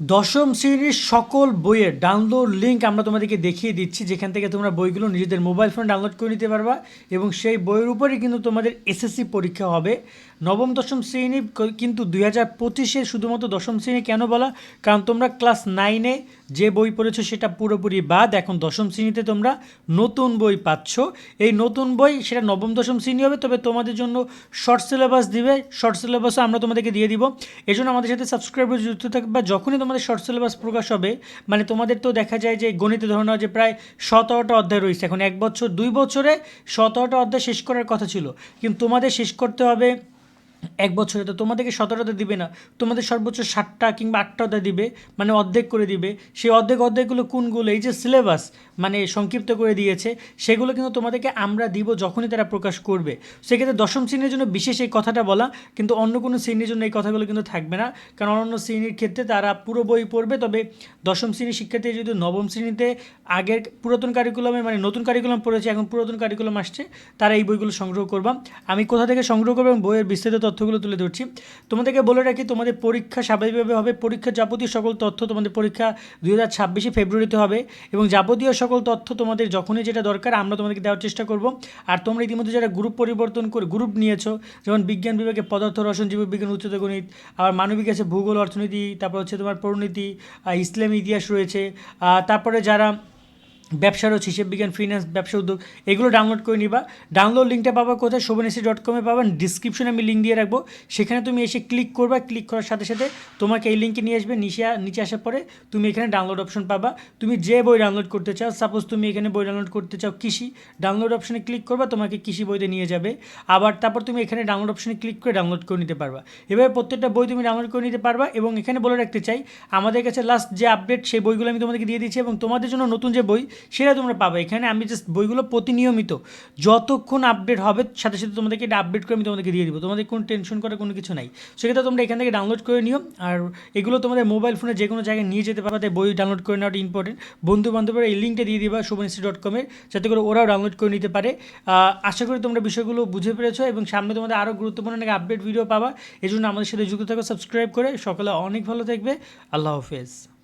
দশম শ্রেণির সকল বইয়ের ডাউনলোড লিঙ্ক আমরা তোমাদেরকে দেখিয়ে দিচ্ছি, যেখান থেকে তোমরা বইগুলো নিজেদের মোবাইল ফোনে ডাউনলোড করে নিতে পারবা এবং সেই বইয়ের উপরেই কিন্তু তোমাদের এসএসসি পরীক্ষা হবে। নবম, দশম শ্রেণি কিন্তু দুই হাজার পঁচিশে শুধুমাত্র দশম শ্রেণি কেন বলা? কারণ তোমরা ক্লাস নাইনে যে বই পড়েছো সেটা পুরোপুরি বাদ। এখন দশম শ্রেণীতে তোমরা নতুন বই পাচ্ছ। এই নতুন বই সেটা নবম, দশম শ্রেণি হবে, তবে তোমাদের জন্য শর্ট সিলেবাস দিবে। শর্ট সিলেবাসও আমরা তোমাদেরকে দিয়ে দিব। এই জন্য আমাদের সাথে সাবস্ক্রাইবার যুক্ত থাকবে। বা যখনই তোমাদের শর্ট সিলেবাস প্রকাশ হবে মানে তোমাদের তো দেখা যায় যে গণিত ধরে নাও যে প্রায় সতেরোটা অধ্যায় রয়েছে, এখন এক বছর, দুই বছরে সতেরোটা অধ্যায় শেষ করার কথা ছিল। কিন্তু তোমাদের শেষ করতে হবে এক বছরে, তো তোমাদেরকে সতেরোটা দিবে না। তোমাদের সর্বোচ্চ ষাটটা কিংবা আটটা অধ্যায় দিবে মানে অর্ধেক করে দিবে। সেই অর্ধেক অর্ধেকগুলো কোনগুলো? এই যে সিলেবাস মানে সংক্ষিপ্ত করে দিয়েছে, সেগুলো কিন্তু তোমাদেরকে আমরা দিব যখনই তারা প্রকাশ করবে। সেক্ষেত্রে দশম শ্রেণির জন্য বিশেষ এই কথাটা বলা, কিন্তু অন্য কোনো শ্রেণির জন্য এই কথাগুলো কিন্তু থাকবে না। কারণ অন্য শ্রেণির ক্ষেত্রে তারা পুরো বই পড়বে, তবে দশম শ্রেণির শিক্ষার্থী যদি নবম শ্রেণীতে আগের পুরাতন কারিকুলামে মানে নতুন কারিকুলাম পড়েছে, এখন পুরাতন কারিকুলাম আসছে, তারা এই বইগুলো সংগ্রহ করবা। আমি কোথা থেকে সংগ্রহ করব বইয়ের বিস্তারিত তথ্যগুলো তুলে ধরছি। তোমাদেরকে বলে রাখি, তোমাদের পরীক্ষা স্বাভাবিকভাবে হবে। পরীক্ষার যাবতীয় সকল তথ্য তোমাদের পরীক্ষা দুই হাজার ছাব্বিশে ফেব্রুয়ারিতে হবে এবং যাবতীয় সকল তথ্য তোমাদের যখনই যেটা দরকার আমরা তোমাদেরকে দেওয়ার চেষ্টা করব। আর তোমরা ইতিমধ্যে যারা গ্রুপ পরিবর্তন করে গ্রুপ নিয়েছো, যেমন বিজ্ঞান বিভাগে পদার্থ, রসায়ন জীববিজ্ঞান উচ্চতর গণিত, আবার মানবিক আছে ভূগোল, অর্থনীতি, তারপর হচ্ছে তোমার পরিণতি ইসলামী ইতিহাস রয়েছে তারপরে যারা ব্যবসা রয়েছে, হিসেব বিজ্ঞান ফিনান্স ব্যবসা উদ্যোগ, এগুলো ডাউনলোড করে নিবা। ডাউনলোড লিঙ্কটা পাবা কোথায়? শোভনেসি ডট কমে পাবেন ডিসক্রিপশনে আমি লিঙ্ক দিয়ে রাখব। সেখানে তুমি এসে ক্লিক করবা ক্লিক করার সাথে সাথে তোমাকে এই লিঙ্কে নিয়ে আসবে। নিচে নিচে আসার পরে তুমি এখানে ডাউনলোড অপশন পাবা। তুমি যে বই ডাউনলোড করতে চাও সাপোজ তুমি এখানে বই ডাউনলোড করতে চাও কৃষি ডাউনলোড অপশনে ক্লিক করবা, তোমাকে কৃষি বইতে নিয়ে যাবে। আবার তারপর তুমি এখানে ডাউনলোড অপশনে ক্লিক করে ডাউনলোড করে নিতে পারবা। এভাবে প্রত্যেকটা বই তুমি ডাউনলোড করে নিতে পারবা এবং এখানে বলে রাখতে চাই, আমাদের কাছে লাস্ট যে আপডেট সেই বইগুলো আমি তোমাদেরকে দিয়ে দিচ্ছি এবং তোমাদের জন্য নতুন যে বই সেটা তোমরা পাবে। এখানে আমি জাস্ট বইগুলো প্রতিনিয়মিত যতক্ষণ আপডেট হবে, সাথে সাথে তোমাদেরকে এটা আপডেট করে আমি তোমাদেরকে দিয়ে দিব। তোমাদের কোনো টেনশন করার কোনো কিছু নাই। সেক্ষেত্রে তোমরা এখান থেকে ডাউনলোড করে নিও। আর এগুলো তোমাদের মোবাইল ফোনে যে কোনো জায়গায় নিয়ে যেতে পারবে বই ডাউনলোড করে নেওয়াটা ইম্পর্টেন্ট বন্ধু বান্ধবের এই লিঙ্কটা দিয়ে দিবা শুভনিশ্রী ডট কমের যাতে করে ওরাও ডাউনলোড করে নিতে পারে। আশা করি তোমরা বিষয়গুলো বুঝে পেরেছ এবং সামনে তোমাদের আরও গুরুত্বপূর্ণ অনেক আপডেট ভিডিও পাবা। এই জন্য আমাদের সাথে যুক্ত থাকো সাবস্ক্রাইব করে। সকালে অনেক ভালো থাকবে। আল্লাহ হাফেজ।